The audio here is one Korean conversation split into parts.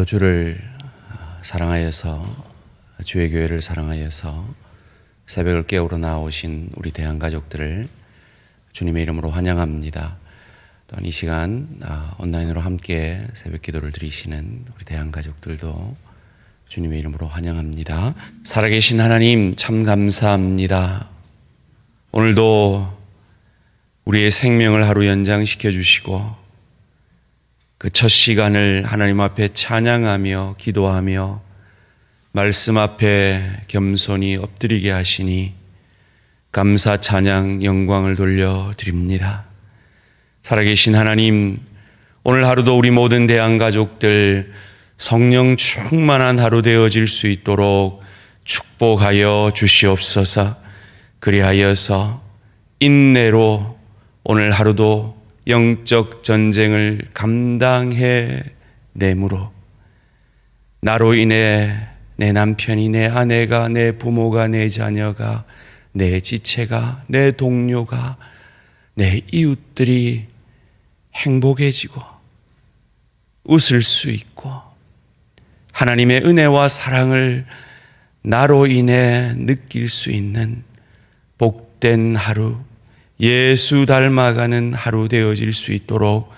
오늘도 주를 사랑하여서 주의 교회를 사랑하여서 새벽을 깨우러 나오신 우리 대한 가족들을 주님의 이름으로 환영합니다. 또한 이 시간 아, 온라인으로 함께 새벽 기도를 드리시는 우리 대한 가족들도 주님의 이름으로 환영합니다. 살아계신 하나님 참 감사합니다. 오늘도 우리의 생명을 하루 연장시켜 주시고 그 첫 시간을 하나님 앞에 찬양하며 기도하며 말씀 앞에 겸손히 엎드리게 하시니 감사 찬양 영광을 돌려 드립니다. 살아계신 하나님 오늘 하루도 우리 모든 대한 가족들 성령 충만한 하루 되어질 수 있도록 축복하여 주시옵소서. 그리하여서 인내로 오늘 하루도 영적 전쟁을 감당해 내므로 나로 인해 내 남편이 내 아내가 내 부모가 내 자녀가 내 지체가 내 동료가 내 이웃들이 행복해지고 웃을 수 있고 하나님의 은혜와 사랑을 나로 인해 느낄 수 있는 복된 하루, 예수 닮아가는 하루 되어질 수 있도록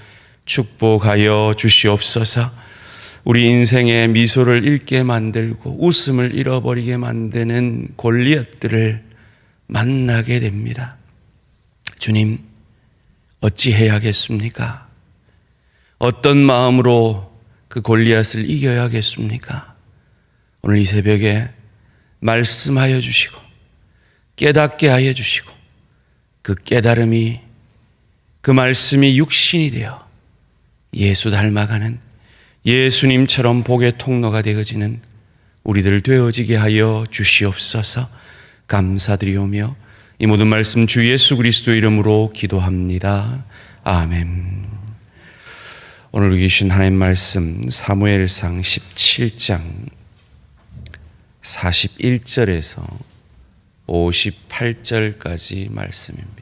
축복하여 주시옵소서. 우리 인생의 미소를 잃게 만들고 웃음을 잃어버리게 만드는 골리앗들을 만나게 됩니다. 주님, 어찌 해야겠습니까? 어떤 마음으로 그 골리앗을 이겨야겠습니까? 오늘 이 새벽에 말씀하여 주시고 깨닫게 하여 주시고 그 깨달음이 그 말씀이 육신이 되어 예수 닮아가는 예수님처럼 복의 통로가 되어지는 우리들 되어지게 하여 주시옵소서 감사드리오며 이 모든 말씀 주 예수 그리스도 이름으로 기도합니다. 아멘. 오늘 계신 하나님 말씀 사무엘상 17장 41절에서 58절까지 말씀입니다.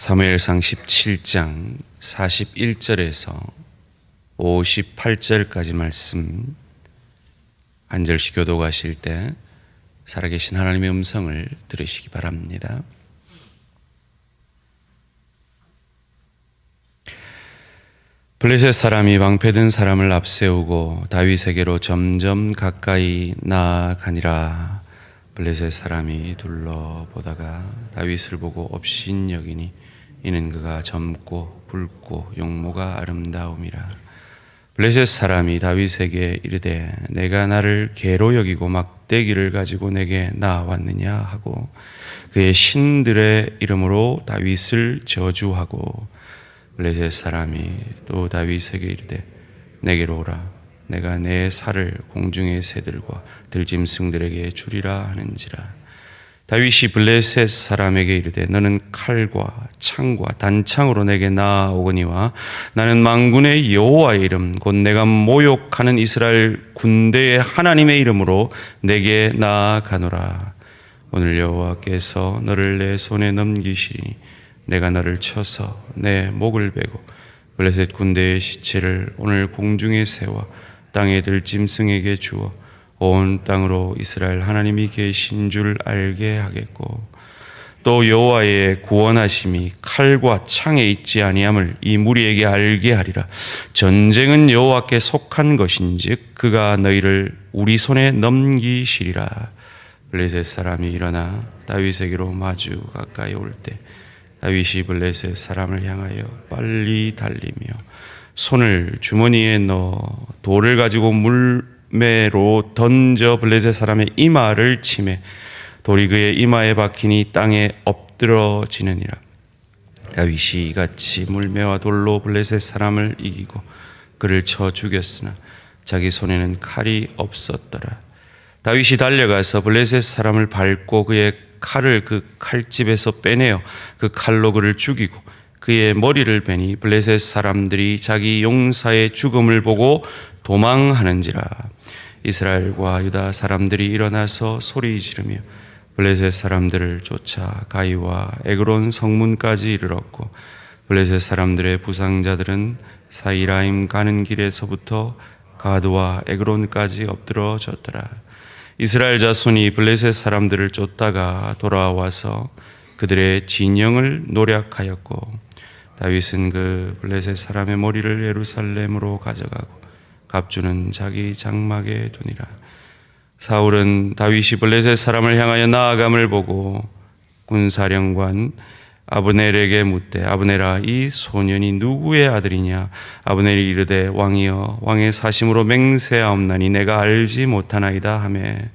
사무엘상 17장 41절에서 58절까지 말씀 한 절씩 교도 가실 때 살아계신 하나님의 음성을 들으시기 바랍니다. 블레셋 사람이 방패든 사람을 앞세우고 다윗에게로 점점 가까이 나아가니라. 블레셋 사람이 둘러보다가 다윗을 보고 업신여기니 이는 그가 젊고 붉고 용모가 아름다움이라. 블레셋 사람이 다윗에게 이르되 내가 나를 개로 여기고 막대기를 가지고 내게 나왔느냐 하고 그의 신들의 이름으로 다윗을 저주하고 블레셋 사람이 또 다윗에게 이르되 내게로 오라 내가 내 살을 공중의 새들과 들짐승들에게 주리라 하는지라 다윗이 블레셋 사람에게 이르되 너는 칼과 창과 단창으로 내게 나아오거니와 나는 망군의 여호와의 이름 곧 내가 모욕하는 이스라엘 군대의 하나님의 이름으로 내게 나아가노라. 오늘 여호와께서 너를 내 손에 넘기시니 내가 너를 쳐서 내 목을 베고 블레셋 군대의 시체를 오늘 공중의 새와 땅에 들 짐승에게 주어 온 땅으로 이스라엘 하나님이 계신 줄 알게 하겠고 또 여호와의 구원하심이 칼과 창에 있지 아니함을 이 무리에게 알게 하리라. 전쟁은 여호와께 속한 것인즉 그가 너희를 우리 손에 넘기시리라. 블레셋 사람이 일어나 다윗에게로 마주 가까이 올 때 다윗이 블레셋 사람을 향하여 빨리 달리며 손을 주머니에 넣어 돌을 가지고 물 매로 던져 블레셋 사람의 이마를 치매 돌이 그의 이마에 박히니 땅에 엎드러지느니라. 다윗이 이같이 물매와 돌로 블레셋 사람을 이기고 그를 쳐 죽였으나 자기 손에는 칼이 없었더라. 다윗이 달려가서 블레셋 사람을 밟고 그의 칼을 그 칼집에서 빼내어 그 칼로 그를 죽이고 그의 머리를 베니 블레셋 사람들이 자기 용사의 죽음을 보고 도망하는지라 이스라엘과 유다 사람들이 일어나서 소리 지르며 블레셋 사람들을 쫓아 가이와 에그론 성문까지 이르렀고 블레셋 사람들의 부상자들은 사이라임 가는 길에서부터 가드와 에그론까지 엎드러졌더라. 이스라엘 자손이 블레셋 사람들을 쫓다가 돌아와서 그들의 진영을 노략하였고 다윗은 그 블레셋 사람의 머리를 예루살렘으로 가져가고 갑주는 자기 장막에 두니라. 사울은 다윗이 블레셋 사람을 향하여 나아감을 보고 군사령관 아브넬에게 묻되 아브넬아 이 소년이 누구의 아들이냐 아브넬이 이르되 왕이여 왕의 사심으로 맹세하옵나니 내가 알지 못하나이다 하매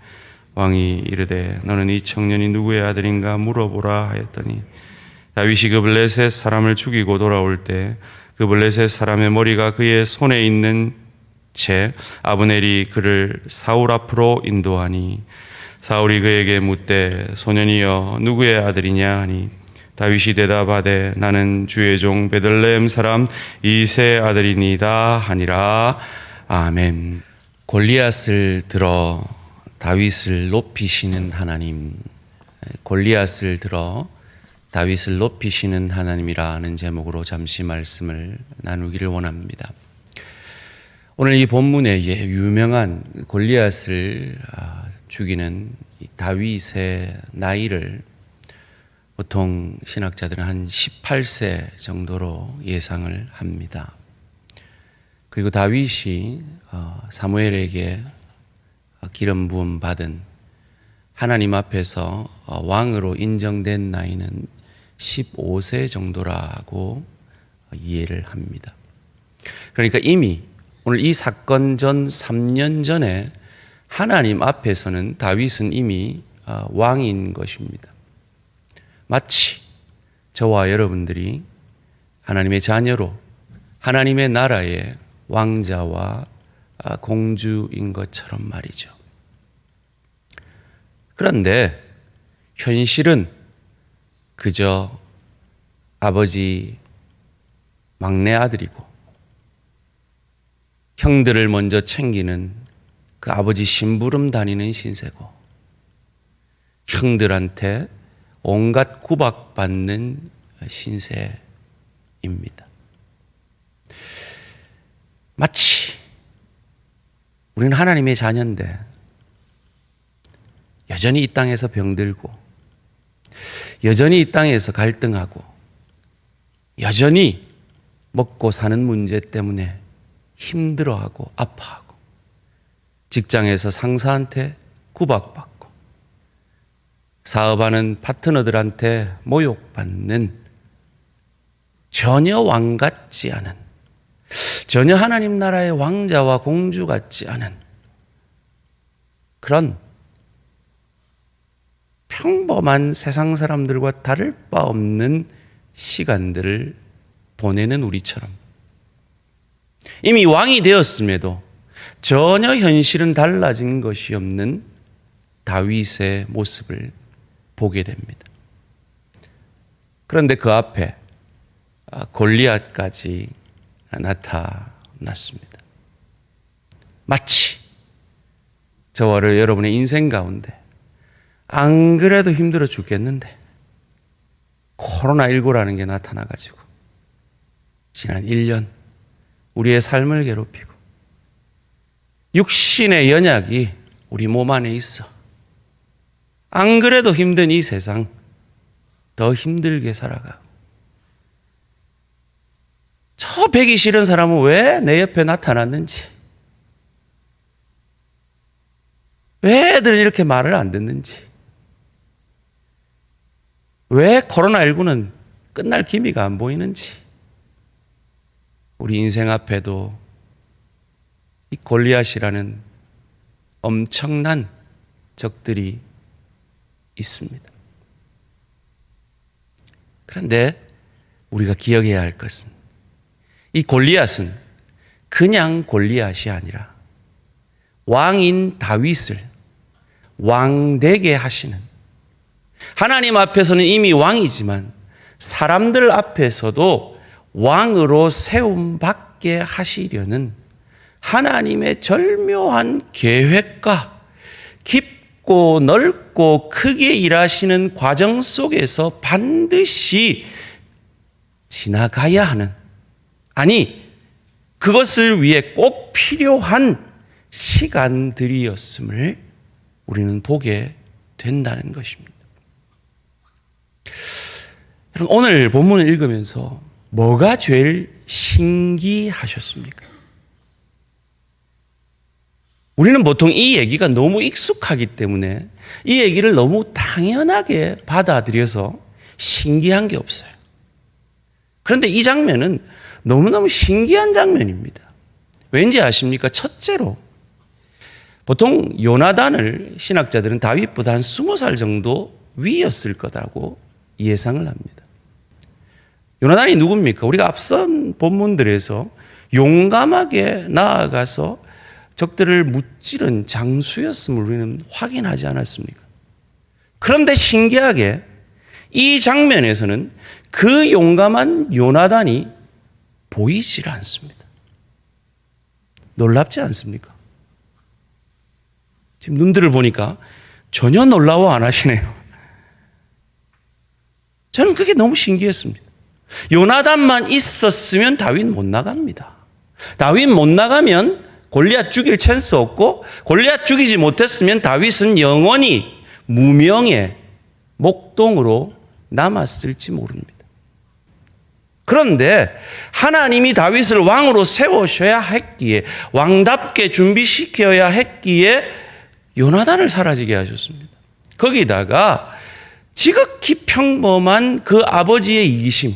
왕이 이르되 너는 이 청년이 누구의 아들인가 물어보라 하였더니 다윗이 그 블레셋 사람을 죽이고 돌아올 때 그 블레셋 사람의 머리가 그의 손에 있는 채 아브넬이 그를 사울 앞으로 인도하니 사울이 그에게 묻되 소년이여 누구의 아들이냐? 하니 다윗이 대답하되 나는 주의 종 베들레헴 사람 이세 아들이니다. 하니라. 아멘. 골리앗을 들어 다윗을 높이시는 하나님 골리앗을 들어 다윗을 높이시는 하나님이라는 제목으로 잠시 말씀을 나누기를 원합니다. 오늘 이 본문에 예, 유명한 골리앗을 아, 죽이는 이 다윗의 나이를 보통 신학자들은 한 18세 정도로 예상을 합니다. 그리고 다윗이 어, 사무엘에게 기름 부음 받은 하나님 앞에서 어, 왕으로 인정된 나이는 15세 정도라고 이해를 합니다. 그러니까 이미 오늘 이 사건 전 3년 전에 하나님 앞에서는 다윗은 이미 어, 왕인 것입니다. 마치 저와 여러분들이 하나님의 자녀로 하나님의 나라의 왕자와 아, 공주인 것처럼 말이죠. 그런데 현실은 그저 아버지 막내 아들이고 형들을 먼저 챙기는 그 아버지 심부름 다니는 신세고 형들한테 온갖 구박받는 신세입니다. 마치 우리는 하나님의 자녀인데 여전히 이 땅에서 병들고 여전히 이 땅에서 갈등하고 여전히 먹고 사는 문제 때문에 힘들어하고 아파하고 직장에서 상사한테 구박받고 사업하는 파트너들한테 모욕받는 전혀 왕 같지 않은 전혀 하나님 나라의 왕자와 공주 같지 않은 그런 평범한 세상 사람들과 다를 바 없는 시간들을 보내는 우리처럼 이미 왕이 되었음에도 전혀 현실은 달라진 것이 없는 다윗의 모습을 보게 됩니다. 그런데 그 앞에 아, 골리앗까지 나타났습니다. 마치 저와 여러분의 인생 가운데 안 그래도 힘들어 죽겠는데 코로나19라는 게 나타나가지고 지난 1년 우리의 삶을 괴롭히고 육신의 연약이 우리 몸 안에 있어. 안 그래도 힘든 이 세상 더 힘들게 살아가. 저 배기 싫은 사람은 왜 내 옆에 나타났는지. 왜 애들은 이렇게 말을 안 듣는지. 왜 코로나19는 끝날 기미가 안 보이는지. 우리 인생 앞에도 이 골리앗이라는 엄청난 적들이 있습니다. 그런데 우리가 기억해야 할 것은 이 골리앗은 그냥 골리앗이 아니라 왕인 다윗을 왕되게 하시는 하나님 앞에서는 이미 왕이지만 사람들 앞에서도 왕으로 세움 받게 하시려는 하나님의 절묘한 계획과 깊고 넓고 크게 일하시는 과정 속에서 반드시 지나가야 하는 아니 그것을 위해 꼭 필요한 시간들이었음을 우리는 보게 된다는 것입니다. 오늘 본문을 읽으면서 뭐가 제일 신기하셨습니까? 우리는 보통 이 얘기가 너무 익숙하기 때문에 이 얘기를 너무 당연하게 받아들여서 신기한 게 없어요. 그런데 이 장면은 너무너무 신기한 장면입니다. 왠지 아십니까? 첫째로 보통 요나단을 신학자들은 다윗보다 한 스무 살 정도 위였을 거라고 예상을 합니다. 요나단이 누굽니까? 우리가 앞선 본문들에서 용감하게 나아가서 적들을 무찌른 장수였음을 우리는 확인하지 않았습니까? 그런데 신기하게 이 장면에서는 그 용감한 요나단이 보이질 않습니다. 놀랍지 않습니까? 지금 눈들을 보니까 전혀 놀라워 안 하시네요. 저는 그게 너무 신기했습니다. 요나단만 있었으면 다윗 못 나갑니다. 다윗 못 나가면 골리앗 죽일 찬스 없고 골리앗 죽이지 못했으면 다윗은 영원히 무명의 목동으로 남았을지 모릅니다. 그런데 하나님이 다윗을 왕으로 세우셔야 했기에 왕답게 준비시켜야 했기에 요나단을 사라지게 하셨습니다. 거기다가 지극히 평범한 그 아버지의 이기심,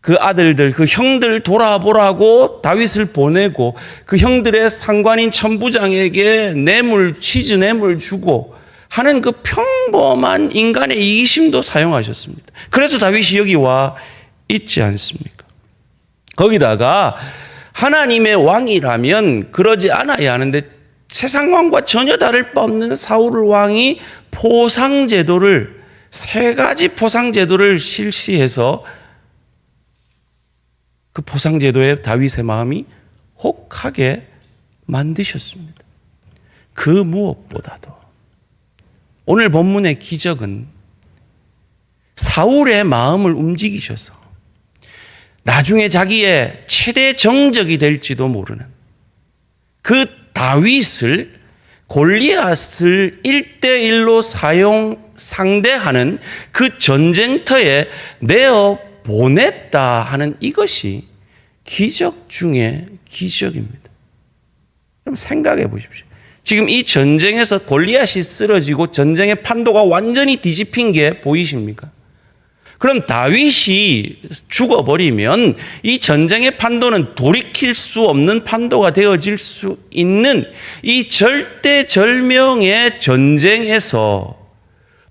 그 아들들, 그 형들 돌아보라고 다윗을 보내고 그 형들의 상관인 천부장에게 뇌물, 치즈 뇌물 주고 하는 그 평범한 인간의 이기심도 사용하셨습니다. 그래서 다윗이 여기 와 있지 않습니까? 거기다가 하나님의 왕이라면 그러지 않아야 하는데 세상 왕과 전혀 다를 바 없는 사울 왕이 포상 제도를 세 가지 포상 제도를 실시해서 그 포상 제도에 다윗의 마음이 혹하게 만드셨습니다. 그 무엇보다도 오늘 본문의 기적은 사울의 마음을 움직이셔서 나중에 자기의 최대 정적이 될지도 모르는 그 다윗을 골리앗을 1대1로 사용 상대하는 그 전쟁터에 내어 보냈다 하는 이것이 기적 중에 기적입니다. 그럼 생각해 보십시오. 지금 이 전쟁에서 골리앗이 쓰러지고 전쟁의 판도가 완전히 뒤집힌 게 보이십니까? 그럼 다윗이 죽어버리면 이 전쟁의 판도는 돌이킬 수 없는 판도가 되어질 수 있는 이 절대절명의 전쟁에서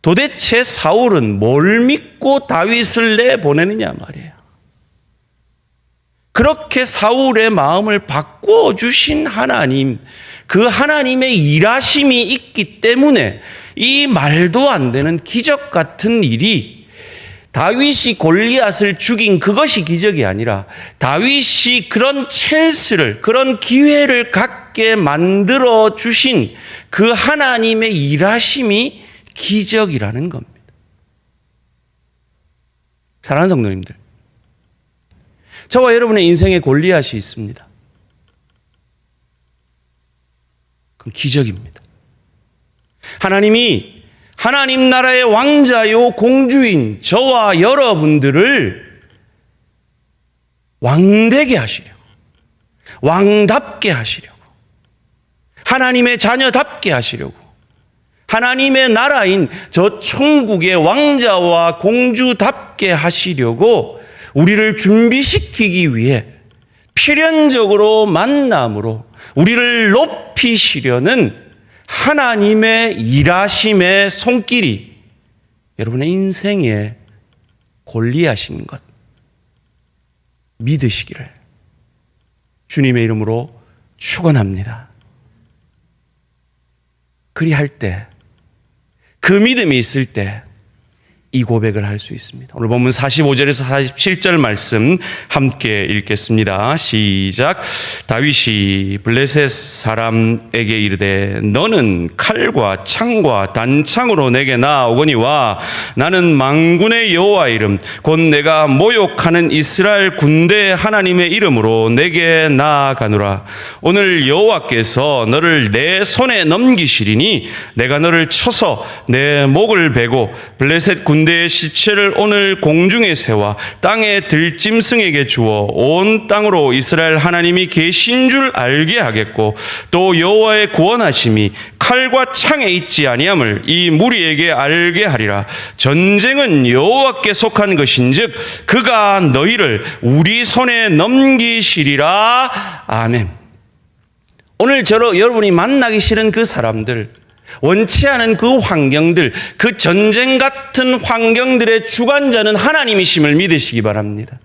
도대체 사울은 뭘 믿고 다윗을 내보내느냐 말이에요. 그렇게 사울의 마음을 바꾸어 주신 하나님, 그 하나님의 일하심이 있기 때문에 이 말도 안 되는 기적 같은 일이 다윗이 골리앗을 죽인 그것이 기적이 아니라 다윗이 그런 찬스를 그런 기회를 갖게 만들어 주신 그 하나님의 일하심이 기적이라는 겁니다. 사랑하는 성도님들. 저와 여러분의 인생에 골리앗이 있습니다. 그건 기적입니다. 하나님이 하나님 나라의 왕자요 공주인 저와 여러분들을 왕되게 하시려고, 왕답게 하시려고, 하나님의 자녀답게 하시려고, 하나님의 나라인 저 천국의 왕자와 공주답게 하시려고 우리를 준비시키기 위해 필연적으로 만남으로 우리를 높이시려는 하나님의 일하심의 손길이 여러분의 인생에 골리하신 것 믿으시기를 주님의 이름으로 축원합니다. 그리할 때, 그 믿음이 있을 때, 이 고백을 할 수 있습니다. 오늘 본문 45절에서 47절 말씀 함께 읽겠습니다. 시작. 다윗이 블레셋 사람에게 이르되 너는 칼과 창과 단창으로 내게 나아오거니와 나는 망군의 여호와 이름 곧 내가 모욕하는 이스라엘 군대 하나님의 이름으로 내게 나아가노라. 오늘 여호와께서 너를 내 손에 넘기시리니 내가 너를 쳐서 내 목을 베고 블레셋 군대 의 시체를 오늘 공중에 세워 땅의 들짐승에게 주어 온 땅으로 이스라엘 하나님이 계신 줄 알게 하겠고 또 여호와의 구원하심이 칼과 창에 있지 아니함을 이 무리에게 알게 하리라. 전쟁은 여호와께 속한 것인즉 그가 너희를 우리 손에 넘기시리라. 아멘. 오늘 저로 여러분이 만나기 싫은 그 사람들 원치 않은 그 환경들, 그 전쟁 같은 환경들의 주관자는 하나님이심을 믿으시기 바랍니다.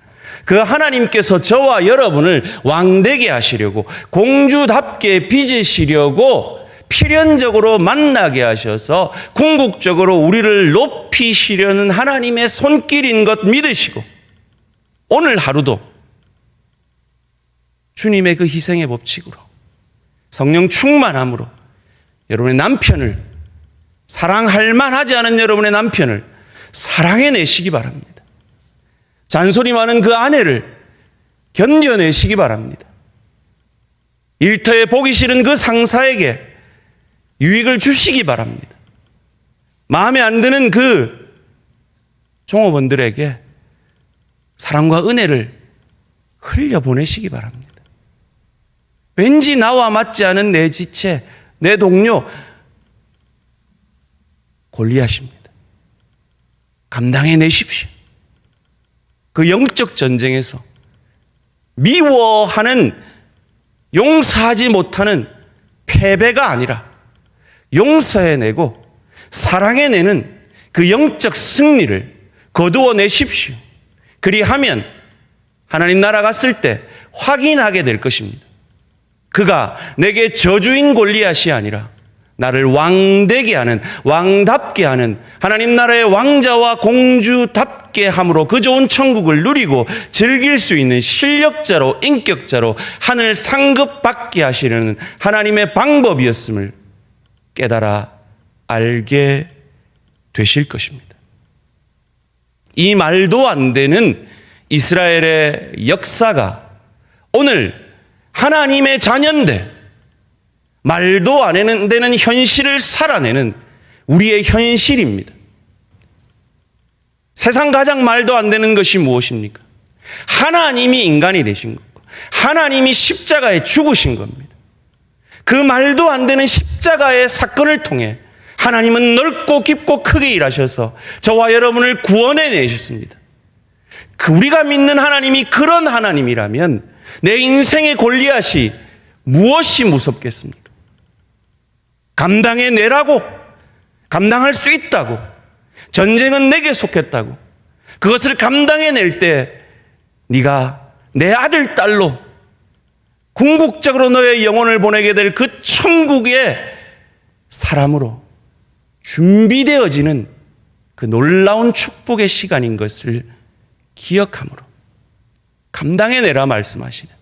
그 하나님께서 저와 여러분을 왕되게 하시려고 공주답게 빚으시려고 필연적으로 만나게 하셔서 궁극적으로 우리를 높이시려는 하나님의 손길인 것 믿으시고 오늘 하루도 주님의 그 희생의 법칙으로 성령 충만함으로 여러분의 남편을 사랑할 만하지 않은 여러분의 남편을 사랑해내시기 바랍니다. 잔소리 많은 그 아내를 견뎌내시기 바랍니다. 일터에 보기 싫은 그 상사에게 유익을 주시기 바랍니다. 마음에 안 드는 그 종업원들에게 사랑과 은혜를 흘려보내시기 바랍니다. 왠지 나와 맞지 않은 내 지체, 내 동료 골리하십니다. 감당해 내십시오. 그 영적 전쟁에서 미워하는 용서하지 못하는 패배가 아니라 용서해내고 사랑해내는 그 영적 승리를 거두어 내십시오. 그리하면 하나님 나라 갔을 때 확인하게 될 것입니다. 그가 내게 저주인 골리앗이 아니라 나를 왕되게 하는 왕답게 하는 하나님 나라의 왕자와 공주답게 함으로 그 좋은 천국을 누리고 즐길 수 있는 실력자로 인격자로 하늘 상급 받게 하시려는 하나님의 방법이었음을 깨달아 알게 되실 것입니다. 이 말도 안 되는 이스라엘의 역사가 오늘 하나님의 자녀인데 말도 안 되는 현실을 살아내는 우리의 현실입니다. 세상 가장 말도 안 되는 것이 무엇입니까? 하나님이 인간이 되신 거고, 하나님이 십자가에 죽으신 겁니다. 그 말도 안 되는 십자가의 사건을 통해 하나님은 넓고 깊고 크게 일하셔서 저와 여러분을 구원해 내셨습니다. 그 우리가 믿는 하나님이 그런 하나님이라면 내 인생의 골리앗이 무엇이 무섭겠습니까? 감당해 내라고 감당할 수 있다고 전쟁은 내게 속했다고 그것을 감당해 낼 때 네가 내 아들 딸로 궁극적으로 너의 영혼을 보내게 될 그 천국의 사람으로 준비되어지는 그 놀라운 축복의 시간인 것을 기억함으로 감당해내라 말씀하시는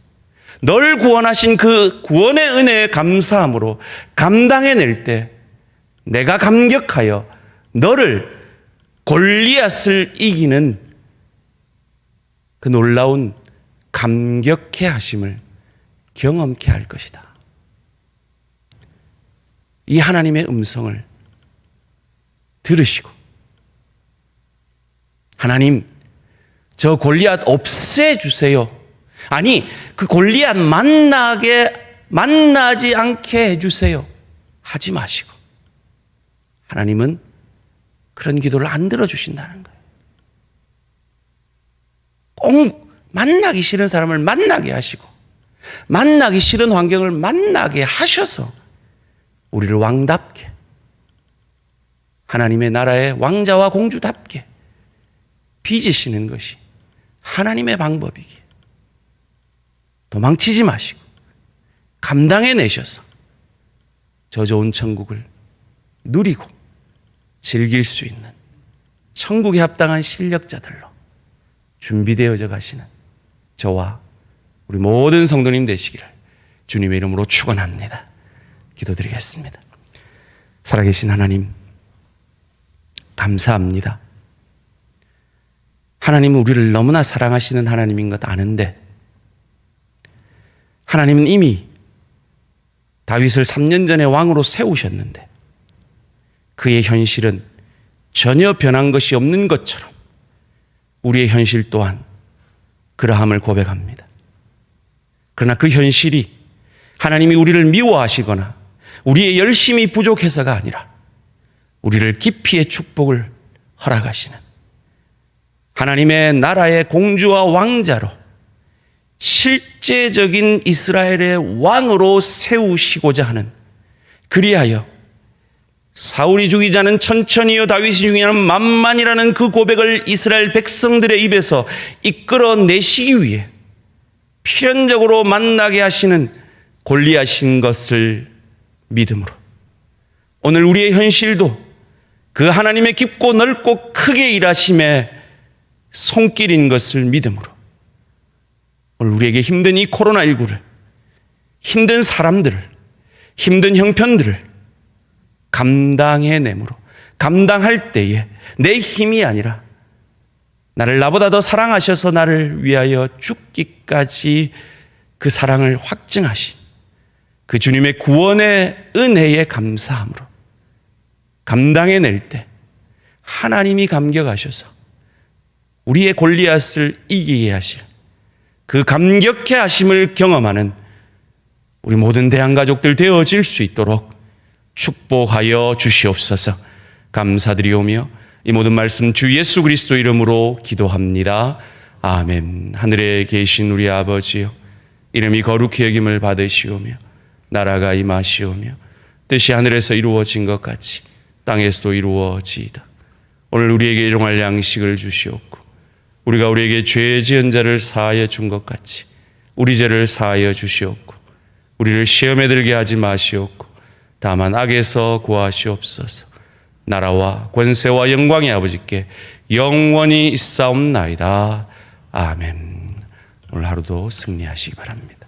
널 구원하신 그 구원의 은혜에 감사함으로 감당해낼 때 내가 감격하여 너를 골리앗을 이기는 그 놀라운 감격해 하심을 경험케 할 것이다. 이 하나님의 음성을 들으시고 하나님 저 골리앗 없애 주세요. 아니 그 골리앗 만나게 만나지 않게 해 주세요. 하지 마시고 하나님은 그런 기도를 안 들어 주신다는 거예요. 꼭 만나기 싫은 사람을 만나게 하시고 만나기 싫은 환경을 만나게 하셔서 우리를 왕답게 하나님의 나라의 왕자와 공주답게 빚으시는 것이 하나님의 방법이기에 도망치지 마시고 감당해 내셔서 저 좋은 천국을 누리고 즐길 수 있는 천국에 합당한 실력자들로 준비되어져 가시는 저와 우리 모든 성도님 되시기를 주님의 이름으로 축원합니다. 기도드리겠습니다. 살아계신 하나님 감사합니다. 하나님은 우리를 너무나 사랑하시는 하나님인 것 아는데 하나님은 이미 다윗을 3년 전에 왕으로 세우셨는데 그의 현실은 전혀 변한 것이 없는 것처럼 우리의 현실 또한 그러함을 고백합니다. 그러나 그 현실이 하나님이 우리를 미워하시거나 우리의 열심이 부족해서가 아니라 우리를 깊이의 축복을 허락하시는 하나님의 나라의 공주와 왕자로 실제적인 이스라엘의 왕으로 세우시고자 하는 그리하여 사울이 죽이자는 천천히요 다윗이 죽이자는 만만이라는 그 고백을 이스라엘 백성들의 입에서 이끌어내시기 위해 필연적으로 만나게 하시는 골리하신 것을 믿음으로 오늘 우리의 현실도 그 하나님의 깊고 넓고 크게 일하심에 손길인 것을 믿음으로 오늘 우리에게 힘든 이 코로나19를 힘든 사람들을 힘든 형편들을 감당해내므로 감당할 때에 내 힘이 아니라 나를 나보다 더 사랑하셔서 나를 위하여 죽기까지 그 사랑을 확증하신 그 주님의 구원의 은혜에 감사함으로 감당해낼 때 하나님이 감격하셔서 우리의 골리앗을 이기게 하실 그 감격해 하심을 경험하는 우리 모든 대한 가족들 되어질 수 있도록 축복하여 주시옵소서 감사드리오며 이 모든 말씀 주 예수 그리스도 이름으로 기도합니다. 아멘. 하늘에 계신 우리 아버지요. 이름이 거룩히 여김을 받으시오며 나라가 임하시오며 뜻이 하늘에서 이루어진 것 같이 땅에서도 이루어지이다. 오늘 우리에게 일용할 양식을 주시옵고 우리가 우리에게 죄 지은 자를 사하여 준 것 같이 우리 죄를 사하여 주시옵고 우리를 시험에 들게 하지 마시옵고 다만 악에서 구하시옵소서. 나라와 권세와 영광의 아버지께 영원히 있사옵나이다. 아멘. 오늘 하루도 승리하시기 바랍니다